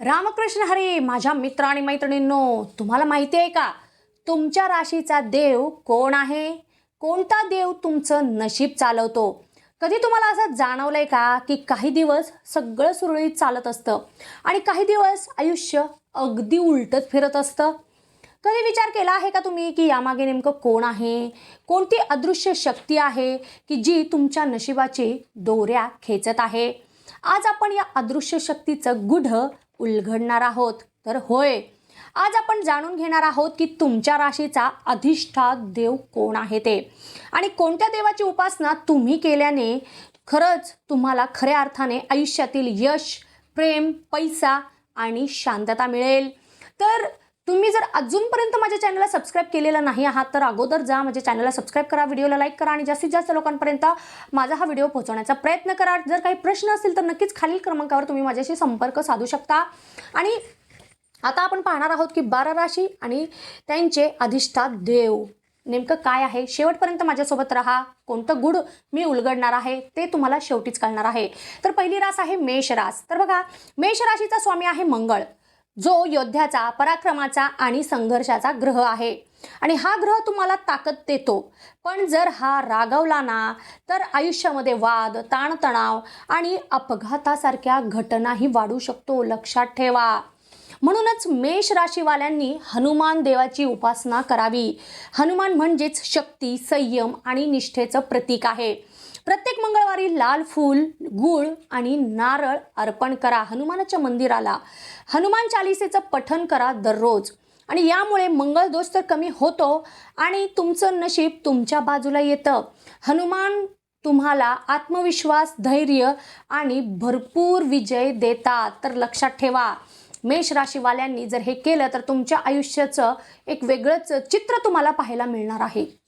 रामकृष्ण हरी माझ्या मित्र आणि मैत्रिणींनो तुम्हाला माहिती आहे का? तुमच्या राशीचा देव कोण आहे? कोणता देव तुमचं नशीब चालवतो? कधी तुम्हाला असं जाणवलं आहे का की काही दिवस सगळं सुरळीत चालत असतं आणि काही दिवस आयुष्य अगदी उलटत फिरत असतं? कधी विचार केला आहे का तुम्ही की यामागे नेमकं कोण आहे? कोणती अदृश्य शक्ती आहे की जी तुमच्या नशिबाची दोऱ्या खेचत आहे? आज आपण या अदृश्य शक्तीचं गुढ उलगडणार आहोत. तर होय आज आपण जाणून घेणार आहोत की तुमच्या राशीचा अधिष्ठात देव कोण आहे ते. आणि कोणत्या देवाची उपासना तुम्ही केल्याने खरंच तुम्हाला खऱ्या अर्थाने आयुष्यातील यश प्रेम पैसा आणि शांतता मिळेल. तर तुम्ही जर अजूनपर्यंत माझ्या चॅनलला सबस्क्राईब केलेलं नाही आहात तर अगोदर जा माझ्या चॅनलला सबस्क्राईब करा व्हिडिओला लाईक करा आणि जास्तीत जास्त लोकांपर्यंत माझा हा व्हिडिओ पोहोचवण्याचा प्रयत्न करा. जर काही प्रश्न असतील तर नक्कीच खालील क्रमांकावर तुम्ही माझ्याशी संपर्क साधू शकता. आणि आता आपण पाहणार आहोत की बारा राशी आणि त्यांचे अधिष्ठात देव नेमकं काय आहे? शेवटपर्यंत माझ्यासोबत राहा. कोणतं गुड मी उलगडणार आहे ते तुम्हाला शेवटीच कळणार आहे. तर पहिली रास आहे मेष रास. तर बघा मेष राशीचा स्वामी आहे मंगळ. जो योद्ध्याचा पराक्रमाचा आणि संघर्षाचा ग्रह आहे. आणि हा ग्रह तुम्हाला ताकद देतो. पण जर हा रागवला ना तर आयुष्यामध्ये वाद ताणतणाव आणि अपघातासारख्या घटनाही वाढू शकतो. लक्षात ठेवा. म्हणूनच मेष राशीवाल्यांनी हनुमान देवाची उपासना करावी. हनुमान म्हणजेच शक्ती संयम आणि निष्ठेचं प्रतीक आहे. प्रत्येक मंगळवारी लाल फूल गूळ आणि नारळ अर्पण करा. हनुमानाच्या मंदिराला. हनुमान चालिसेचं पठण करा दररोज. आणि यामुळे मंगळ दोष तर कमी होतो आणि तुमचं नशीब तुमच्या बाजूला येतं. हनुमान तुम्हाला आत्मविश्वास धैर्य आणि भरपूर विजय देतात. तर लक्षात ठेवा. मेष राशीवाल्यांनी जर हे केलं तर तुमच्या आयुष्याचं एक वेगळंच चित्र तुम्हाला पाहायला मिळणार आहे.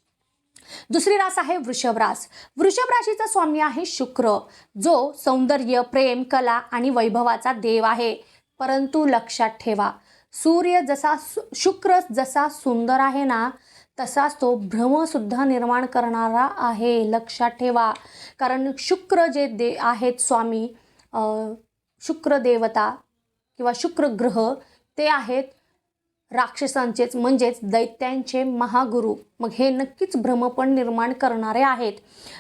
दुसरी रास आहे वृषभ रास. वृषभ राशीचा स्वामी आहे शुक्र जो सौंदर्य प्रेम कला आणि वैभवाचा देव आहे. परंतु लक्षात ठेवा सूर्य जसा सु- शुक्र जसा सुंदर आहे ना तसाच तो भ्रमसुद्धा निर्माण करणारा आहे. लक्षात ठेवा कारण शुक्र जे दे आहेत स्वामी शुक्र देवता किंवा शुक्र ग्रह ते आहेत राक्षसांचेच म्हणजेच दैत्यांचे महागुरु. मग हे नक्कीच भ्रमपण निर्माण करणारे आहेत.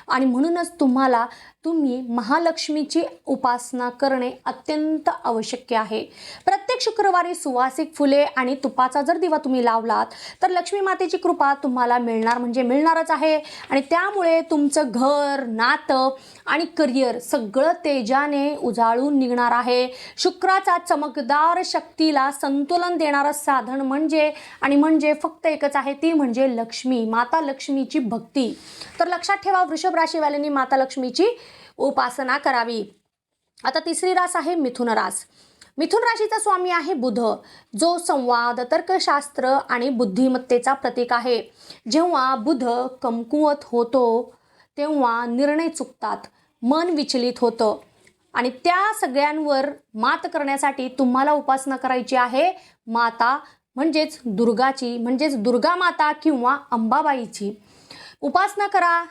आणि म्हणूनच तुम्हाला तुम्ही महालक्ष्मीची उपासना करणे अत्यंत आवश्यक आहे. प्रत्येक शुक्रवारी सुवासिक फुले आणि तुपाचा जर दिवा तुम्ही लावलात तर लक्ष्मी मातेची कृपा तुम्हाला मिळणार म्हणजे मिळणारच आहे. आणि त्यामुळे तुमचं घर नातं आणि करिअर सगळं तेजाने उजाळून निघणार आहे. शुक्राचा चमकदार शक्तीला संतुलन देणारं साधन म्हणजे आणि म्हणजे फक्त एकच आहे ती म्हणजे लक्ष्मी. माता लक्ष्मीची भक्ती. तर लक्षात ठेवा वृषभ राशीवाल्यांनी माता लक्ष्मीची उपासना करावी. आता तिसरी रास आहे मिथुन रास. मिथुन राशीचा स्वामी आहे बुध. जो संवाद तर्कशास्त्र आणि बुद्धिमत्तेचा प्रतीक आहे. जेव्हा बुध कमकुवत होतो तेव्हा निर्णय चुकतात मन विचलित होतं. आणि त्या सगळ्यांवर मात करण्यासाठी तुम्हाला उपासना करायची आहे माता म्हणजेच दुर्गाची म्हणजेच दुर्गा माता किंवा अंबाबाईची. उपासना करा.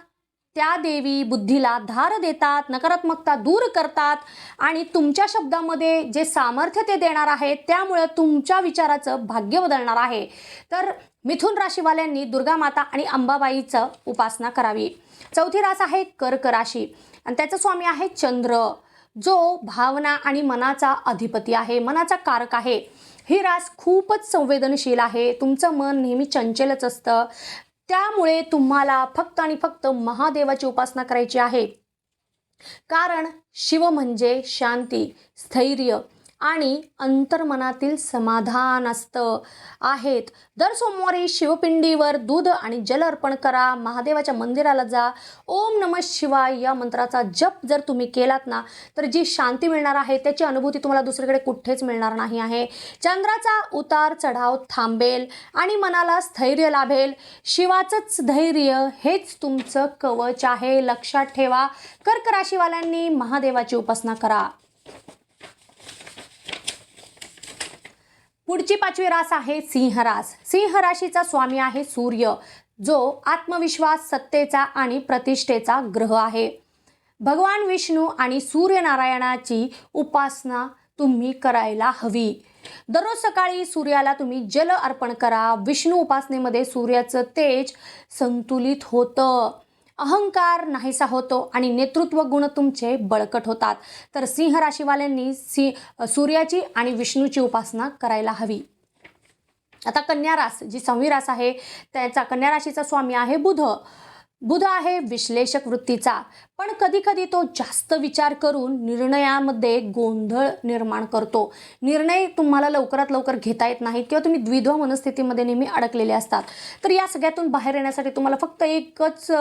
त्या देवी बुद्धीला धार देतात नकारात्मकता दूर करतात आणि तुमच्या शब्दामध्ये जे सामर्थ्य ते देणार आहे त्यामुळे तुमच्या विचाराचं भाग्य बदलणार आहे. तर मिथुन राशीवाल्यांनी दुर्गा माता आणि अंबाबाईचं उपासना करावी. चौथी रास आहे कर्क राशी. आणि त्याचा स्वामी आहे चंद्र जो भावना आणि मनाचा अधिपती आहे मनाचा कारक आहे. ही रास खूपच संवेदनशील आहे. तुमचं मन नेहमी चंचलच असतं. त्यामुळे तुम्हाला फक्त आणि फक्त महादेवाची उपासना करायची आहे. कारण शिव म्हणजे शांती स्थैर्य. आणि अंतर्मनातील समाधान असतं. आहेत. दर सोमवारी शिवपिंडीवर दूध आणि जल अर्पण करा. महादेवाच्या मंदिराला जा. ओम नम शिवाय या मंत्राचा जप जर तुम्ही केलात ना तर जी शांती मिळणार आहे त्याची अनुभूती तुम्हाला दुसरीकडे कुठेच मिळणार नाही आहे. चंद्राचा उतार चढाव थांबेल आणि मनाला स्थैर्य लाभेल. शिवाचंच धैर्य हेच तुमचं कवच आहे. लक्षात ठेवा. कर्क राशीवाल्यांनी महादेवाची उपासना करा. पुढची पाचवी रास आहे सिंह रास. सिंह राशीचा स्वामी आहे सूर्य जो आत्मविश्वास सत्तेचा आणि प्रतिष्ठेचा ग्रह आहे. भगवान विष्णू आणि सूर्यनारायणाची उपासना तुम्ही करायला हवी. दररोज सकाळी सूर्याला तुम्ही जल अर्पण करा. विष्णू उपासनेमध्ये सूर्याचं तेज संतुलित होतं. अहंकार नाहीसा होतो आणि नेतृत्व गुण तुमचे बळकट होतात. तर सिंह राशीवाल्यांनी सि सूर्याची आणि विष्णूची उपासना करायला हवी. आता कन्या रास जी सहावी रास आहे त्याचा कन्या राशीचा स्वामी आहे बुध. बुध आहे विश्लेषक वृत्तीचा. पण कधी कधी तो जास्त विचार करून निर्णयामध्ये गोंधळ निर्माण करतो. निर्णय तुम्हाला लवकरात लवकर घेता येत नाही किंवा तुम्ही द्विध्व मनस्थितीमध्ये नेहमी अडकलेले असतात. तर या सगळ्यातून बाहेर येण्यासाठी तुम्हाला फक्त एकच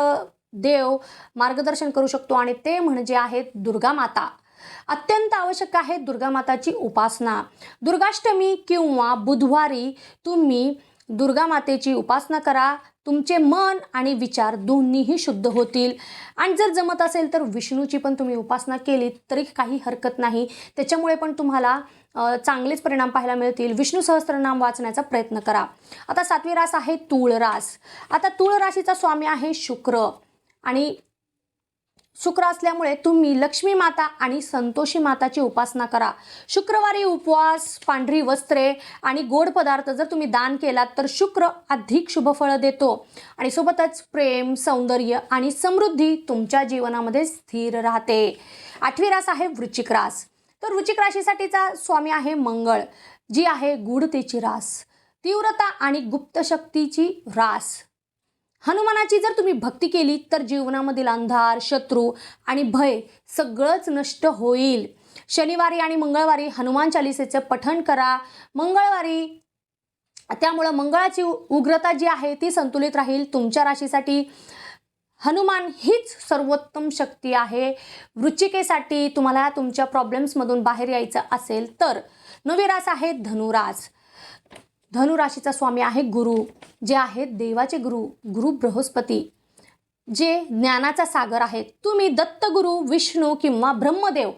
देव मार्गदर्शन करू शकतो आणि ते म्हणजे आहेत दुर्गा माता. अत्यंत आवश्यक आहे दुर्गा माताची उपासना. दुर्गाष्टमी किंवा बुधवारी तुम्ही दुर्गा मातेची उपासना करा. तुमचे मन आणि विचार दोन्हीही शुद्ध होतील. आणि जर जमत असेल तर विष्णूची पण तुम्ही उपासना केली तरी काही हरकत नाही. त्याच्यामुळे पण तुम्हाला चांगलेच परिणाम पाहायला मिळतील. विष्णू सहस्त्रनाम वाचण्याचा प्रयत्न करा. आता सातवी रास आहे तूळ रास आता तूळ राशीचा स्वामी आहे शुक्र. आणि शुक्र असल्यामुळे तुम्ही लक्ष्मी माता आणि संतोषी माताची उपासना करा. शुक्रवारी उपवास पांढरी वस्त्रे आणि गोड पदार्थ जर तुम्ही दान केलात तर शुक्र अधिक शुभफळं देतो. आणि सोबतच प्रेम सौंदर्य आणि समृद्धी तुमच्या जीवनामध्ये स्थिर राहते. आठवी रास आहे वृश्चिक रास. तर वृश्चिक राशीसाठीचा स्वामी आहे मंगळ जी आहे गूढतेची रास. तीव्रता आणि गुप्त शक्तीची रास. हनुमानाची जर तुम्ही भक्ती केली तर जीवनामधील अंधार शत्रू आणि भय सगळंच नष्ट होईल. शनिवारी आणि मंगळवारी हनुमान चालिसेचं पठण करा. मंगळवारी त्यामुळं मंगळाची उग्रता जी आहे ती संतुलित राहील. तुमच्या राशीसाठी हनुमान हीच सर्वोत्तम शक्ती आहे. वृश्चिकेसाठी तुम्हाला तुमच्या प्रॉब्लेम्समधून बाहेर यायचं असेल तर नवी रास आहे धनुरास. धनुराशीचा स्वामी आहे गुरु जे आहेत देवाचे गुरु गुरु बृहस्पती जे ज्ञानाचा सागर आहेत. तुम्ही दत्तगुरु विष्णू किंवा ब्रह्मदेव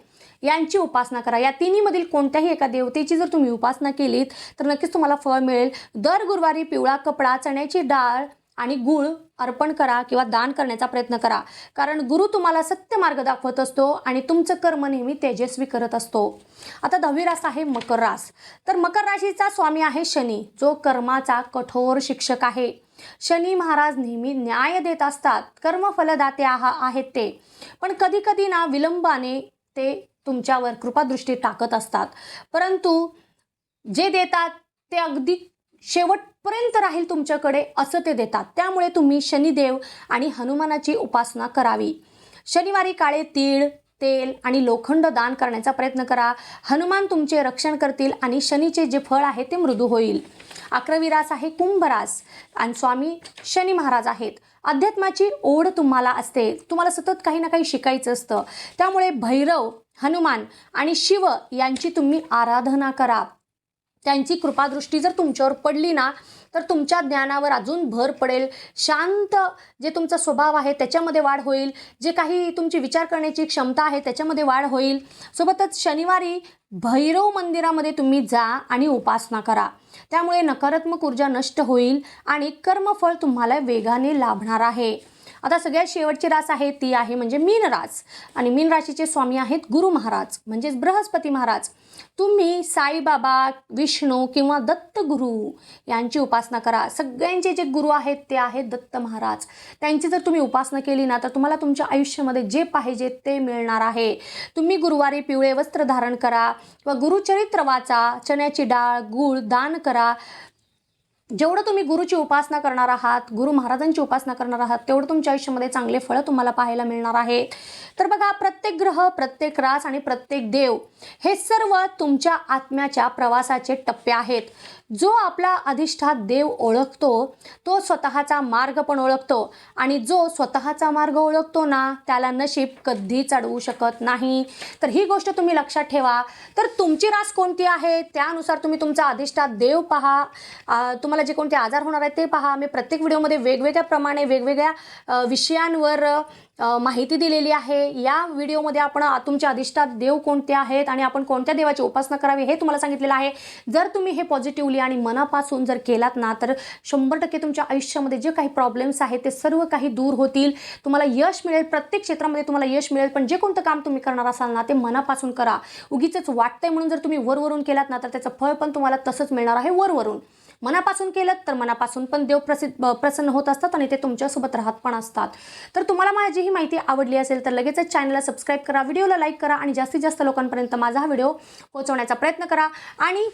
यांची उपासना करा. या तिन्हीमधील कोणत्याही एका देवतेची जर तुम्ही उपासना केलीत तर नक्कीच तुम्हाला फळ मिळेल. दर गुरुवारी पिवळा कपडा चण्याची डाळ आणि गूळ अर्पण करा किंवा दान करण्याचा प्रयत्न करा. कारण गुरु तुम्हाला सत्य मार्ग दाखवत असतो आणि तुमचं कर्म नेहमी तेजस्वी करत असतो. आता दहावी रास आहे मकर रास. तर मकर राशीचा स्वामी आहे शनी जो कर्माचा कठोर शिक्षक आहे. शनी महाराज नेहमी न्याय देत असतात. कर्मफलदाते आहा आहेत ते. पण कधी कधी ना विलंबाने ते तुमच्यावर कृपादृष्टी टाकत असतात. परंतु जे देतात ते अगदी शेवटपर्यंत राहील तुमच्याकडे असं ते देतात. त्यामुळे तुम्ही शनिदेव आणि हनुमानाची उपासना करावी. शनिवारी काळे तीळ तेल आणि लोखंड दान करण्याचा प्रयत्न करा. हनुमान तुमचे रक्षण करतील आणि शनीचे जे फळ आहे ते मृदू होईल. अकरावी रास आहे कुंभरास आणि स्वामी शनी महाराज आहेत. अध्यात्माची ओढ तुम्हाला असते. तुम्हाला सतत काही ना काही शिकायचं असतं. त्यामुळे भैरव हनुमान आणि शिव यांची तुम्ही आराधना करा. त्यांची कृपादृष्टी जर तुमच्यावर पडली ना तर तुमच्या ज्ञानावर अजून भर पडेल. शांत जे तुमचा स्वभाव आहे त्याच्यामध्ये वाढ होईल. जे काही तुमची विचार करण्याची क्षमता आहे त्याच्यामध्ये वाढ होईल. सोबतच शनिवारी भैरव मंदिरामध्ये तुम्ही जा आणि उपासना करा. त्यामुळे नकारात्मक ऊर्जा नष्ट होईल आणि कर्मफळ तुम्हाला वेगाने लाभणार आहे. आता सगळ्यात शेवटची रास आहे ती आहे म्हणजे मीन रास. आणि मीन राशीचे स्वामी आहेत गुरु महाराज म्हणजेच बृहस्पती महाराज. तुम्ही साईबाबा विष्णू किंवा दत्त गुरु यांची उपासना करा. सगळ्यांचे जे गुरु आहेत ते आहेत दत्त महाराज. त्यांची जर तुम्ही उपासना केली ना तर तुम्हाला तुमच्या आयुष्यामध्ये जे पाहिजे ते मिळणार आहे. तुम्ही गुरुवारी पिवळे वस्त्र धारण करा किंवा गुरुचरित्र वाचा चण्याची डाळ गूळ दान करा. जेवढं तुम्ही गुरुची उपासना करणार आहात गुरु महाराजांची उपासना करणार आहात तेवढं तुमच्या आयुष्यामध्ये चांगले फळं तुम्हाला पाहायला मिळणार आहे तर बघा प्रत्येक ग्रह प्रत्येक रास आणि प्रत्येक देव हे सर्व तुमच्या आत्म्याच्या प्रवासाचे टप्पे आहेत. जो आपला अधिष्ठात देव ओळखतो तो स्वतःचा मार्ग पण ओळखतो आणि जो स्वतःचा मार्ग ओळखतो ना त्याला नशीब कधी चढवू शकत नाही. तर ही गोष्ट तुम्ही लक्षात ठेवा. तर तुमची रास कोणती आहे? त्यानुसार तुम्ही तुमचा अधिष्ठात देव पहा. तुम्हाला तुम्हाला जे कोणते आजार होणार आहेत ते पहा. मी प्रत्येक व्हिडिओमध्ये वेगवेगळ्या प्रमाणे वेगवेगळ्या विषयांवर माहिती दिलेली आहे. या व्हिडिओमध्ये आपण तुमच्या अधिष्ठात देव कोणते आहेत आणि आपण कोणत्या देवाची उपासना करावी हे तुम्हाला सांगितलेलं आहे. जर तुम्ही हे पॉझिटिव्हली आणि मनापासून जर केलात ना तर शंभर टक्के तुमच्या आयुष्यामध्ये जे काही प्रॉब्लेम्स आहेत ते सर्व काही दूर होतील. तुम्हाला यश मिळेल प्रत्येक क्षेत्रामध्ये तुम्हाला यश मिळेल पण जे कोणतं काम तुम्ही करणार असाल ना ते मनापासून करा. उगीच वाटतंय म्हणून जर तुम्ही वरवरून केलात ना तर त्याचं फळ पण तुम्हाला तसंच मिळणार आहे वरवरून. मनापासून केलं तर मनापासून पण देव प्रसिद्ध प्रसन्न होत असतात आणि ते तुमच्यासोबत राहत पण असतात. तर तुम्हाला माझी ही माहिती आवडली असेल तर लगेचच चॅनलला सबस्क्राईब करा व्हिडिओला लाईक करा आणि जास्तीत जास्त लोकांपर्यंत माझा हा व्हिडिओ पोहोचवण्याचा प्रयत्न करा. आणि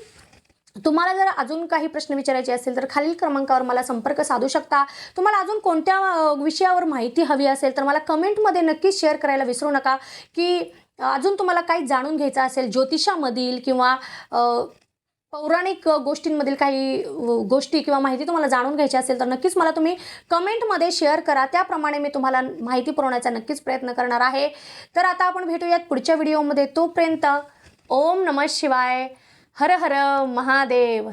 तुम्हाला जर अजून काही प्रश्न विचारायचे असेल तर खालील क्रमांकावर मला संपर्क साधू शकता. तुम्हाला अजून कोणत्या विषयावर माहिती हवी असेल तर मला कमेंटमध्ये नक्कीच शेअर करायला विसरू नका. की अजून तुम्हाला काही जाणून घ्यायचं असेल ज्योतिषामधील किंवा पौराणिक गोष्टींमधील काही गोष्टी किंवा माहिती तुम्हाला जाणून घ्यायची असेल तर नक्कीच मला तुम्ही कमेंटमध्ये शेअर करा. त्याप्रमाणे मी तुम्हाला माहिती पुरवण्याचा नक्कीच प्रयत्न करणार आहे. तर आता आपण भेटूयात पुढच्या व्हिडिओमध्ये. तोपर्यंत ओम नमः शिवाय. हर हर महादेव.